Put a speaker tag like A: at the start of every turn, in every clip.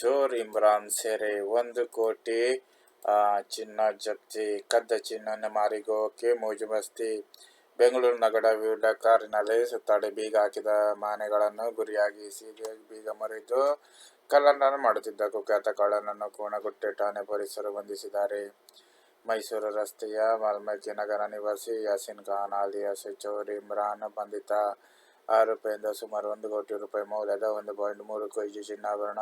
A: ಚೋರ್ ಇಮ್ರಾನ್ ಸೆರೆ ಒಂದು ಕೋಟಿ. ಚಿನ್ನ ಜಪ್ತಿ, ಕದ್ದ ಚಿನ್ನ ಮಾರಿಗೋಕೆ ಮೋಜು ಮಸ್ತಿ. ಬೆಂಗಳೂರು ನಗರ ವಿವಿಧ ಕಾರಿನಲ್ಲಿ ಸುತ್ತಾಡಿ ಬೀಗ ಹಾಕಿದ ಮನೆಗಳನ್ನು ಗುರಿಯಾಗಿಸಿ ಬೀಗ ಮರೆತು ಕಳ್ಳತನ ಮಾಡುತ್ತಿದ್ದ ಕುಖ್ಯಾತ ಕಳ್ಳನನ್ನು ಕೋಣಗುಟ್ಟೆ ಠಾಣೆ ಪೊಲೀಸರು ಬಂಧಿಸಿದ್ದಾರೆ. ಮೈಸೂರು ರಸ್ತೆಯ ವಾಲ್ಮೀಕಿ ನಗರ ನಿವಾಸಿ ಯಾಸಿನ್ ಖಾನ್, ಅಲಿಯಾಸ್ ಚೋರ್ ಇಮ್ರಾನ್ ಬಂಧಿತ. ಆರೋಪಿಯಿಂದ ಸುಮಾರು ಒಂದು ಕೋಟಿ ರೂಪಾಯಿ ಮೌಲ್ಯದ ಒಂದು ಪಾಯಿಂಟ್ ಮೂರು ಕೆ ಜಿ ಚಿನ್ನಾಭರಣ,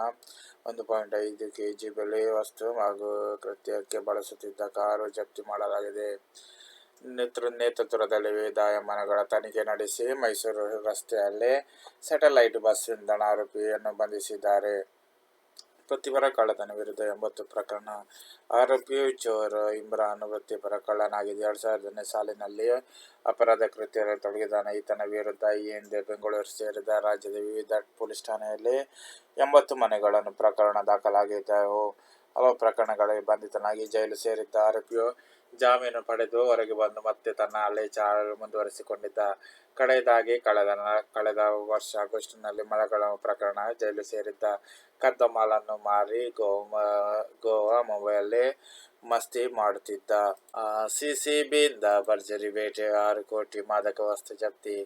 A: ಒಂದು ಪಾಯಿಂಟ್ ಐದು ಕೆಜಿ ಬೆಲೆ ವಸ್ತು ಹಾಗೂ ಕೃತ್ಯಕ್ಕೆ ಬಳಸುತ್ತಿದ್ದ ಕಾರು ಜಪ್ತಿ ಮಾಡಲಾಗಿದೆ. ನೇತೃ ನೇತೃತ್ವದಲ್ಲಿ ವಿವಿಧ ಆಯಮಾನಗಳ ತನಿಖೆ ನಡೆಸಿ ಮೈಸೂರು ರಸ್ತೆಯಲ್ಲಿ ಸ್ಯಾಟಲೈಟ್ ಬಸ್ ನಿಂದಣ ಆರೋಪಿಯನ್ನು ಬಂಧಿಸಿದ್ದಾರೆ. ವೃತ್ತಿಪರ ಕಳ್ಳತನ ವಿರುದ್ಧ ಎಂಬತ್ತು ಪ್ರಕರಣ ಆರೋಪಿಯು ಚೋರ್ ಇಮ್ರಾನ್ ವೃತ್ತಿಪರ ಕಳ್ಳನಾಗಿದ್ದು ಎರಡ್ ಸಾವಿರದನೇ ಸಾಲಿನಲ್ಲಿ ಅಪರಾಧ ಕೃತ್ಯದಲ್ಲಿ ತೊಡಗಿದ್ದಾನೆ. ಈತನ ವಿರುದ್ಧ ಈ ಹಿಂದೆ ಬೆಂಗಳೂರು ಸೇರಿದ ರಾಜ್ಯದ ವಿವಿಧ ಪೊಲೀಸ್ ಠಾಣೆಯಲ್ಲಿ ಎಂಬತ್ತು ಮನೆಗಳನ್ನು ಪ್ರಕರಣ ದಾಖಲಾಗಿದ್ದವು. ಹಲವು ಪ್ರಕರಣಗಳಿಗೆ ಬಂಧಿತನಾಗಿ ಜೈಲು ಸೇರಿದ್ದ ಆರೋಪಿಯು ಜಾಮೀನು ಪಡೆದು ಹೊರಗೆ ಬಂದು ಮತ್ತೆ ತನ್ನ ಹಲ್ಲೆ ಚಾಳು ಮುಂದುವರಿಸಿಕೊಂಡಿದ್ದ ಕಡೆಯದಾಗಿ ಕಳೆದ ಕಳೆದ ವರ್ಷ ಆಗಸ್ಟ್ನಲ್ಲಿ ಮಲಗಳ ಪ್ರಕರಣ ಜೈಲು ಸೇರಿದ್ದ ಕದ್ದಮಾಲನ್ನು ಮಾರಿ ಗೋವಾ ಗೋವಾ, ಮುಂಬೈಯಲ್ಲಿ ಮಸ್ತಿ ಮಾಡುತ್ತಿದ್ದ. ಸಿಸಿಬಿಯಿಂದ ಭರ್ಜರಿ ಬೇಟೆ, ಆರು ಕೋಟಿ ಮಾದಕ ವಸ್ತು ಜಪ್ತಿ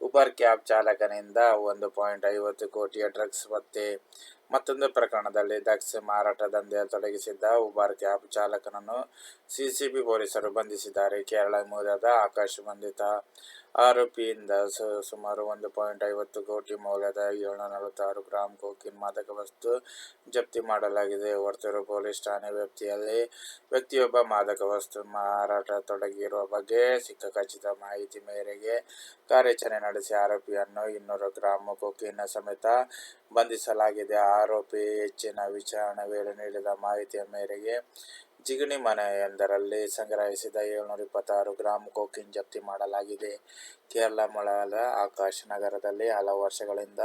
A: ಉಬರ್ ಕ್ಯಾಬ್ ಚಾಲಕನಿಂದ ಒಂದು ಪಾಯಿಂಟ್ ಐವತ್ತು ಕೋಟಿಯ ಡ್ರಗ್ಸ್ ಪತ್ತೆ ಮತ್ತೊಂದು ಪ್ರಕರಣದಲ್ಲಿ ಡ್ರಗ್ಸ್ ಮಾರಾಟ ದಂಧೆಯಲ್ಲಿ ತೊಡಗಿಸಿದ್ದ ಉಬರ್ ಕ್ಯಾಬ್ ಚಾಲಕನನ್ನು ಸಿಸಿಬಿ ಪೊಲೀಸರು ಬಂಧಿಸಿದ್ದಾರೆ. ಕೇರಳ ಮೂಲದ ಆಕಾಶ್ ಬಂಧಿತ ಆರೋಪಿಯಿಂದ ಸುಮಾರು ಒಂದು ಪಾಯಿಂಟ್ ಐವತ್ತು ಕೋಟಿ ಮೌಲ್ಯದ ಏಳ್ನೂರ ನಲವತ್ತಾರು ಗ್ರಾಂ ಕೋಕಿನ್ ಮಾದಕ ವಸ್ತು ಜಪ್ತಿ ಮಾಡಲಾಗಿದೆ. ಹೊರತೂರು ಪೊಲೀಸ್ ಠಾಣೆ ವ್ಯಾಪ್ತಿಯಲ್ಲಿ ವ್ಯಕ್ತಿಯೊಬ್ಬ ಮಾದಕ ವಸ್ತು ಮಾರಾಟ ತೊಡಗಿರುವ ಬಗ್ಗೆ ಸಿಕ್ಕ ಖಚಿತ ಮಾಹಿತಿ ಮೇರೆಗೆ ಕಾರ್ಯಾಚರಣೆ ನಡೆಸಿ ಆರೋಪಿಯನ್ನು ಇನ್ನೂರು ಗ್ರಾಂ ಕೋಕಿನ ಸಮೇತ ಬಂಧಿಸಲಾಗಿದೆ. ಆರೋಪಿ ಹೆಚ್ಚಿನ ವಿಚಾರಣೆ ವೇಳೆ ನೀಡಿದ ಮಾಹಿತಿಯ ಮೇರೆಗೆ ಜಿಗಣಿ ಮನೆಯೊಂದರಲ್ಲಿ ಸಂಗ್ರಹಿಸಿದ ಏಳ್ನೂರ ಇಪ್ಪತ್ತಾರು ಗ್ರಾಂ ಕೋಕಿನ್ ಜಪ್ತಿ ಮಾಡಲಾಗಿದೆ. ಕೇರಳ ಮೂಲದ ಆಕಾಶ್ ನಗರದಲ್ಲಿ ಹಲವು ವರ್ಷಗಳಿಂದ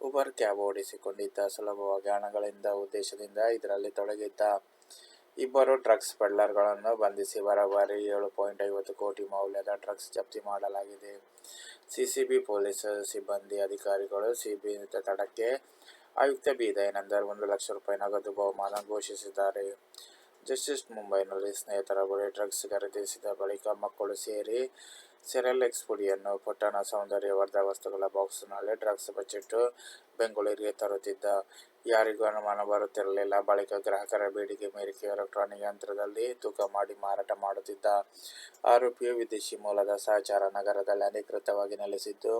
A: ಉಬರ್ ಕ್ಯಾಬ್ ಓಡಿಸಿಕೊಂಡಿದ್ದ ಸುಲಭವಾಗಿ ಹಣಗಳಿಂದ ಉದ್ದೇಶದಿಂದ ಇದರಲ್ಲಿ ತೊಡಗಿದ್ದ ಇಬ್ಬರು ಡ್ರಗ್ಸ್ ಪೆಡ್ಲರ್ಗಳನ್ನು ಬಂಧಿಸಿ ಬರೋಬ್ಬರಿ ಏಳು ಪಾಯಿಂಟ್ ಐವತ್ತು ಕೋಟಿ ಮೌಲ್ಯದ ಡ್ರಗ್ಸ್ ಜಪ್ತಿ ಮಾಡಲಾಗಿದೆ. ಸಿಸಿಬಿ ಪೊಲೀಸ್ ಸಿಬ್ಬಂದಿ ಅಧಿಕಾರಿಗಳು ಸಿಬಿ ತಡಕ್ಕೆ ಆಯುಕ್ತ ಬಿ. ದಯಾನಂದರ್ ಒಂದು ಲಕ್ಷ ರೂಪಾಯಿ ನಗದು ಬಹುಮಾನ ಘೋಷಿಸಿದ್ದಾರೆ. ಜಸ್ಟಿಸ್ ಮುಂಬೈನಲ್ಲಿ ಸ್ನೇಹಿತರ ಬಳಿ ಡ್ರಗ್ಸ್ ಖರೀದಿಸಿದ ಬಳಿಕ ಮಕ್ಕಳು ಸೇರಿ ಸೆರೆಲೆಕ್ಸ್ ಪುಡಿಯನ್ನು ಪೊಟ್ಟಣ ಸೌಂದರ್ಯವರ್ಧ ವಸ್ತುಗಳ ಬಾಕ್ಸ್ನಲ್ಲಿ ಡ್ರಗ್ಸ್ ಬಚ್ಚಿಟ್ಟು ಬೆಂಗಳೂರಿಗೆ ತರುತ್ತಿದ್ದ. ಯಾರಿಗೂ ಅನುಮಾನ ಬರುತ್ತಿರಲಿಲ್ಲ. ಬಳಿಕ ಗ್ರಾಹಕರ ಬೇಡಿಕೆ ಮೇರೆಗೆ ಎಲೆಕ್ಟ್ರಾನಿಕ್ ಯಂತ್ರದಲ್ಲಿ ತೂಕ ಮಾಡಿ ಮಾರಾಟ ಮಾಡುತ್ತಿದ್ದ ಆರೋಪಿಯು ವಿದೇಶಿ ಮೂಲದ ಸಹಚಾರ ನಗರದಲ್ಲಿ ಅಧಿಕೃತವಾಗಿ ನೆಲೆಸಿದ್ದು,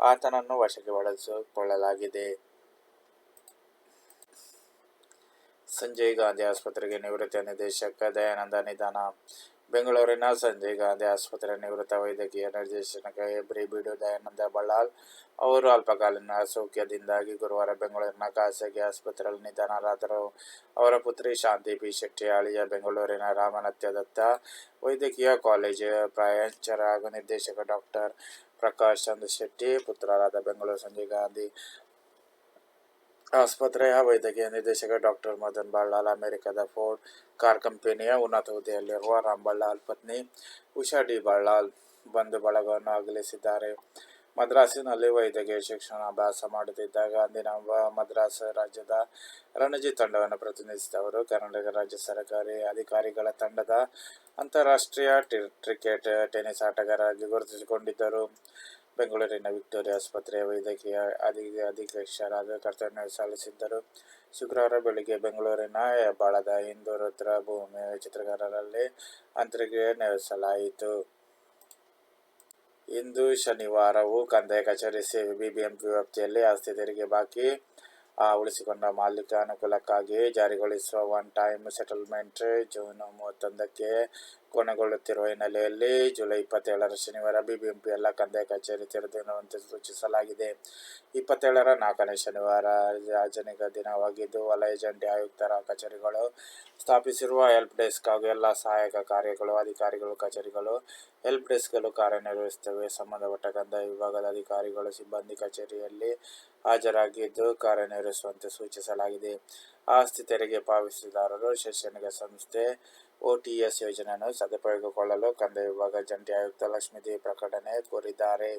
A: ಆತನನ್ನು ವಶಕ್ಕೆ ಪಡೆದುಕೊಳ್ಳಲಾಗಿದೆ. ಸಂಜಯ್ ಗಾಂಧಿ ಆಸ್ಪತ್ರೆಗೆ ನಿವೃತ್ತ ನಿರ್ದೇಶಕ ದಯಾನಂದ ನಿಧನ. ಬೆಂಗಳೂರಿನ ಸಂಜಯ್ ಗಾಂಧಿ ಆಸ್ಪತ್ರೆ ನಿವೃತ್ತ ವೈದ್ಯಕೀಯ ನಿರ್ದೇಶಕ ಹೆಬ್ರಿಬೀಡು ದಯಾನಂದ ಬಳ್ಳಾಲ್ ಅವರು ಅಲ್ಪಕಾಲೀನ ಅಸೌಖ್ಯದಿಂದಾಗಿ ಗುರುವಾರ ಬೆಂಗಳೂರಿನ ಖಾಸಗಿ ಆಸ್ಪತ್ರೆಯಲ್ಲಿ ನಿಧನರಾದರು. ಅವರ ಪುತ್ರಿ ಶಾಂತಿ ಪಿ ಶೆಟ್ಟಿ ಅಳಿಯ ಬೆಂಗಳೂರಿನ ರಾಮನತ್ಯ ದತ್ತ ವೈದ್ಯಕೀಯ ಕಾಲೇಜು ಪ್ರಾಚಾರ್ಯ ಹಾಗೂ ನಿರ್ದೇಶಕ ಡಾಕ್ಟರ್ ಪ್ರಕಾಶ್ ಚಂದ್ರ ಶೆಟ್ಟಿ ಪುತ್ರರಾದ ಬೆಂಗಳೂರು ಸಂಜಯ್ ಗಾಂಧಿ ಆಸ್ಪತ್ರೆಯ ವೈದ್ಯಕೀಯ ನಿರ್ದೇಶಕ ಡಾಕ್ಟರ್ ಮದನ್ ಬಳ್ಳಾಲ್ ಅಮೆರಿಕದ ಫೋರ್ಡ್ ಕಾರ್ ಕಂಪನಿಯ ಉನ್ನತ ಹುದ್ದೆಯಲ್ಲಿರುವ ರಾಮ್ ಬಳ್ಳಾಲ್ ಪತ್ನಿ ಉಷಾ ಡಿ ಬಳ್ಳಾಲ್ ಬಂಧು ಬಳಗವನ್ನು ಅಗಲಿಸಿದ್ದಾರೆ. ಮದ್ರಾಸಿನಲ್ಲಿ ವೈದ್ಯಕೀಯ ಶಿಕ್ಷಣ ಅಭ್ಯಾಸ ಮಾಡುತ್ತಿದ್ದಾಗ ಅಂದಿನ ಮದ್ರಾಸ್ ರಾಜ್ಯದ ರಣಜಿ ತಂಡವನ್ನು ಪ್ರತಿನಿಧಿಸಿದವರು ಕರ್ನಾಟಕ ರಾಜ್ಯ ಸರ್ಕಾರಿ ಅಧಿಕಾರಿಗಳ ತಂಡದ ಅಂತಾರಾಷ್ಟ್ರೀಯ ಕ್ರಿಕೆಟ್, ಟೆನಿಸ್ ಆಟಗಾರರಾಗಿ ಗುರುತಿಸಿಕೊಂಡಿದ್ದರು. ಬೆಂಗಳೂರಿನ ವಿಕ್ಟೋರಿಯಾ ಆಸ್ಪತ್ರೆಯ ವೈದ್ಯಕೀಯ ಅಧಿ ಅಧೀಕ್ಷಕರಾದ ಕರ್ತವ್ಯ ಸಲ್ಲಿಸಿದ್ದರು. ಶುಕ್ರವಾರ ಬೆಳಿಗ್ಗೆ ಬೆಂಗಳೂರಿನ ಹೆಬ್ಬಾಳದ ಹಿಂದೂ ರುದ್ರ ಭೂಮಿ ಚಿತ್ರಗಾರರಲ್ಲಿ ಅಂತ್ಯಕ್ರಿಯೆ ನಡೆಸಲಾಯಿತು ಇಂದು ಶನಿವಾರವೂ ಕಂದಾಯ ಕಚೇರಿ ಸೇವೆ ಬಿಬಿಎಂಪಿ ವ್ಯಾಪ್ತಿಯಲ್ಲಿ ಆಸ್ತಿ ತೆರಿಗೆ ಬಾಕಿ ಉಳಿಸಿಕೊಂಡ ಮಾಲೀಕ ಅನುಕೂಲಕ್ಕಾಗಿ ಜಾರಿಗೊಳಿಸುವ ಒನ್ ಟೈಮ್ ಸೆಟಲ್ಮೆಂಟ್ ಜೂನ್ ಮೂವತ್ತೊಂದಕ್ಕೆ ಕೊನೆಗೊಳ್ಳುತ್ತಿರುವ ಹಿನ್ನೆಲೆಯಲ್ಲಿ ಜುಲೈ ಇಪ್ಪತ್ತೇಳರ ಶನಿವಾರ ಬಿಬಿಎಂಪಿ ಎಲ್ಲ ಕಂದಾಯ ಕಚೇರಿ ತೆರೆದಿರುವಂತೆ ಸೂಚಿಸಲಾಗಿದೆ. ಇಪ್ಪತ್ತೇಳರ ನಾಲ್ಕನೇ ಶನಿವಾರ ರಾಜನಿಕ ದಿನವಾಗಿದ್ದು, ವಲಯ ಜಂಟಿ ಆಯುಕ್ತರ ಕಚೇರಿಗಳು ಸ್ಥಾಪಿಸಿರುವ ಹೆಲ್ಪ್ ಡೆಸ್ಕ್ ಹಾಗೂ ಎಲ್ಲ ಸಹಾಯಕ ಕಾರ್ಯಗಳು, ಅಧಿಕಾರಿಗಳು ಕಚೇರಿಗಳು ಹೆಲ್ಪ್ ಡೆಸ್ಕ್ಗಳು ಕಾರ್ಯನಿರ್ವಹಿಸುತ್ತವೆ. ಸಂಬಂಧಪಟ್ಟ ಕಂದಾಯ ವಿಭಾಗದ ಅಧಿಕಾರಿಗಳು ಸಿಬ್ಬಂದಿ ಕಚೇರಿಯಲ್ಲಿ ಹಾಜರಾಗಿದ್ದು, ಕಾರ್ಯನಿರ್ವಹಿಸುವಂತೆ ಸೂಚಿಸಲಾಗಿದೆ. ಆಸ್ತಿ ತೆರಿಗೆ ಪಾವತಿಸಿದಾರರು ಶೈಕ್ಷಣಿಕ ಸಂಸ್ಥೆ ಒಟಿಎಸ್ ಯೋಜನೆಯನ್ನು ಸದುಪಯೋಗಗೊಳ್ಳಲು ಕಂದಾಯ ವಿಭಾಗ ಜಂಟಿ ಆಯುಕ್ತ ಲಕ್ಷ್ಮೀದೇವಿ ಪ್ರಕಟಣೆ ಕೋರಿದ್ದಾರೆ.